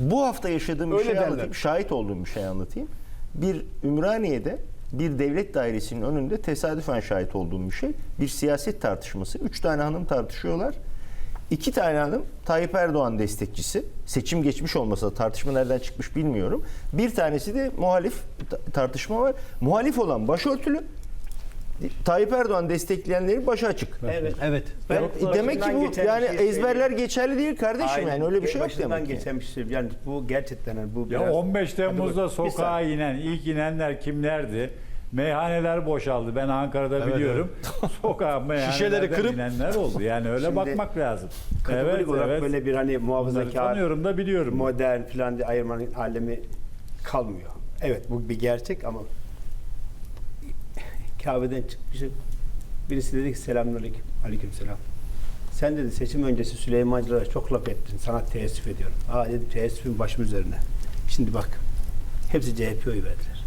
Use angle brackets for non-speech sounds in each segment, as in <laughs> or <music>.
Bu hafta yaşadığım bir Öyle şey derler. anlatayım. Şahit olduğum bir şey anlatayım. Bir Ümraniye'de bir devlet dairesinin önünde tesadüfen şahit olduğum bir şey. Bir siyaset tartışması. Üç tane hanım tartışıyorlar. İki tane hanım Tayyip Erdoğan destekçisi. Seçim geçmiş olmasa da tartışma nereden çıkmış bilmiyorum. Bir tanesi de muhalif ta- tartışma var. Muhalif olan başörtülü. Tayyip Erdoğan destekleyenlerin başı açık. Evet. Evet. Ben E demek ki bu geçen bir yani şey ezberler söyleyeyim. geçerli değil kardeşim Aynen. yani öyle bir şey yok Başından demek ki. geçen bir şey. Yani bu gerçekten yani bu Ya biraz... 15 Temmuz'da Hadi bak, bir sokağa saniye. inen, ilk inenler kimlerdi? Meyhaneler boşaldı. Ben Ankara'da biliyorum. <laughs> Sokağa meyhanelerden Şişeleri kırıp- inenler oldu. Yani öyle Şimdi bakmak lazım. Kategorik Evet, olarak evet. böyle bir hani Bunları muhafazakar, tanıyorum da biliyorum. modern filan diye ayırmanın alemi kalmıyor. Evet bu bir gerçek ama Kabe'den çıkmışım. Birisi dedi ki selamünaleyküm. Aleyküm selam. Sen dedi seçim öncesi Süleymancılara çok laf ettin. Sana teessüf ediyorum. Aa dedim teessüfün başım üzerine. Şimdi bak. Hepsi CHP oy verdiler.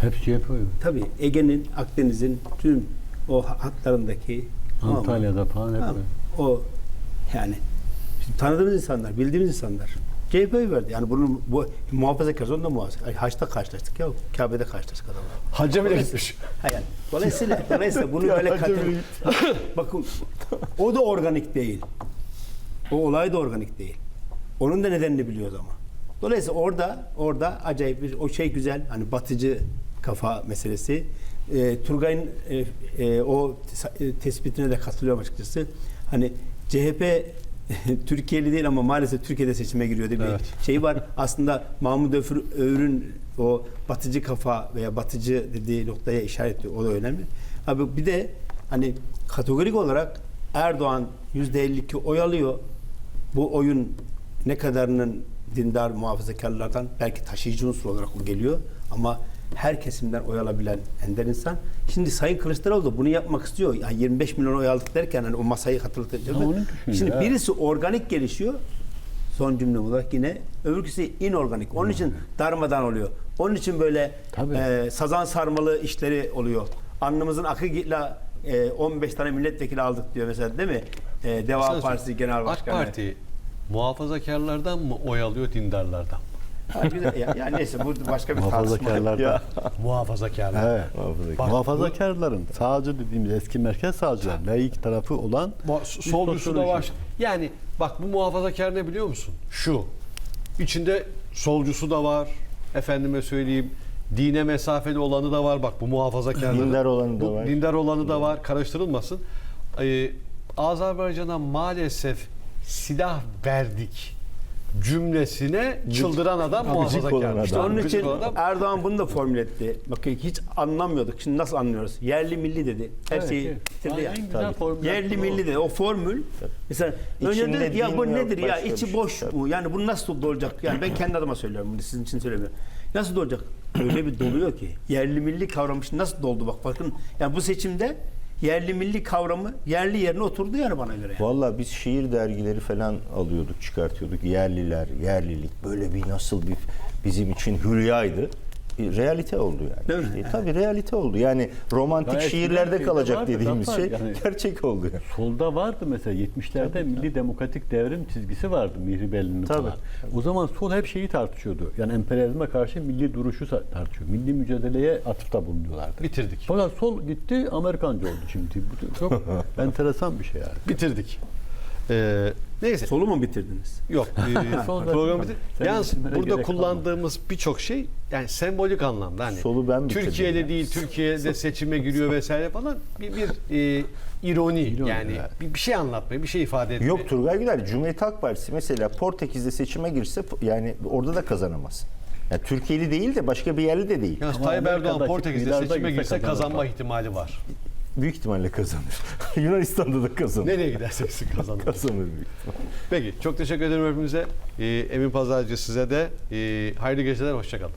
Hepsi yapıyor. Tabii Ege'nin, Akdeniz'in tüm o hatlarındaki? Antalya'da falan hep. O yani tanıdığımız insanlar, bildiğimiz insanlar. CHP 'yi verdi. Yani bunun bu muhafazakar onda muhafazakar. Ay, Haç'ta karşılaştık ya. Kabe'de karşılaştık adamla. Hacca bile gitmiş. Ha yani. Dolayısıyla, <laughs> dolayısıyla bunu böyle katın. <laughs> Bakın o da organik değil. O olay da organik değil. Onun da nedenini biliyoruz ama. Dolayısıyla orada orada acayip bir o şey güzel hani batıcı kafa meselesi. E, Turgay'ın e, e, o e, tespitine de katılıyorum açıkçası. Hani CHP <laughs> Türkiye'li değil ama maalesef Türkiye'de seçime giriyor diye bir Evet. şey var. <laughs> Aslında Mahmut Öfür, Öğür'ün o batıcı kafa veya batıcı dediği noktaya işaret ediyor. O da önemli. Abi bir de hani kategorik olarak Erdoğan %52 oy alıyor. Bu oyun ne kadarının dindar muhafazakarlardan belki taşıyıcı unsur olarak o geliyor ama her kesimden oy alabilen ender insan. Şimdi Sayın Kılıçdaroğlu da bunu yapmak istiyor. Yani 25 milyon oy aldık derken hani o masayı hatırlatacak. Ha, onu düşünüyor, Şimdi evet. birisi organik gelişiyor. Son cümle olarak yine öbürküsü inorganik. Onun için darmadan oluyor. Onun için böyle Tabii. e, sazan sarmalı işleri oluyor. Alnımızın akıyla e, 15 tane milletvekili aldık diyor mesela değil mi? E, Deva Partisi Genel AK Başkanı. Parti muhafazakarlardan mı oy alıyor dindarlardan mı? Ha, güzel. Ya, yani neyse bu başka bir tartışma. Muhafazakarlardan. Muhafazakarlar. Evet. Bak, Muhafazakarların sağcı dediğimiz eski merkez sağcılar, laik tarafı olan Mu- solcusu da var. Yani bak bu muhafazakar ne biliyor musun? Şu. İçinde solcusu da var. Efendime söyleyeyim dine mesafeli olanı da var. Bak bu muhafazakarların. Dindar olanı da var. Dindar olanı da var. Karıştırılmasın. Ee, Azerbaycan'a maalesef silah verdik cümlesine çıldıran adam muhafazakar. İşte onun için adam. Erdoğan bunu da formüle etti. Bakın hiç anlamıyorduk. Şimdi nasıl anlıyoruz? Yerli milli dedi. Her Evet, şeyi evet. bitirdi ya. Yerli o. milli dedi. O formül. Mesela önce İçinde dedik ya din bu nedir ya? İçi şey. boş Tabii. bu. Yani bu nasıl dolacak? Yani ben kendi adıma söylüyorum bunu sizin için söylemiyorum. Nasıl dolacak? <clears throat> Öyle bir doluyor ki. Yerli milli kavramı nasıl doldu bak bakın. Yani bu seçimde yerli milli kavramı yerli yerine oturdu yani bana göre. Yani. Valla biz şiir dergileri falan alıyorduk, çıkartıyorduk. Yerliler, yerlilik böyle bir nasıl bir bizim için hülyaydı. Realite oldu yani. Değil mi? İşte, tabii realite oldu. Yani romantik Gayet şiirlerde kalacak vardı, dediğimiz şey yani. gerçek oldu. Yani. Solda vardı mesela 70'lerde milli demokratik devrim çizgisi vardı Mihri Belli'nin Tabii. falan. O zaman sol hep şeyi tartışıyordu. Yani emperyalizme karşı milli duruşu tartışıyor. Milli mücadeleye atıfta bulunuyorlardı. Bitirdik. Fakat sol gitti Amerikancı oldu şimdi. Bu çok <laughs> enteresan bir şey yani. Bitirdik. Ee, neyse. Solu mu bitirdiniz? Yok. e, Son program. Sen Yalnız burada kullandığımız birçok şey yani sembolik anlamda hani Solu ben bitirdim Türkiye'de yani. değil Türkiye'de seçime giriyor vesaire falan bir bir e, ironi, İroni, yani evet. bir, bir şey anlatmaya, bir şey ifade etmeye. Yok Turgay Güler, Cumhuriyet Halk Partisi mesela Portekiz'de seçime girse yani orada da kazanamaz. Yani Türkiye'li değil de başka bir yerli de değil. Yalnız Tayyip Erdoğan Portekiz'de seçime girse kazanma ihtimali var. Büyük ihtimalle kazanır. <laughs> Yunanistan'da da kazanır. Nereye giderse gitsin <laughs> kazanır. Kazanır büyük ihtimalle. Peki çok teşekkür ederim hepinize. Ee, Emin Pazarcı size de e, hayırlı geceler, hoşçakalın.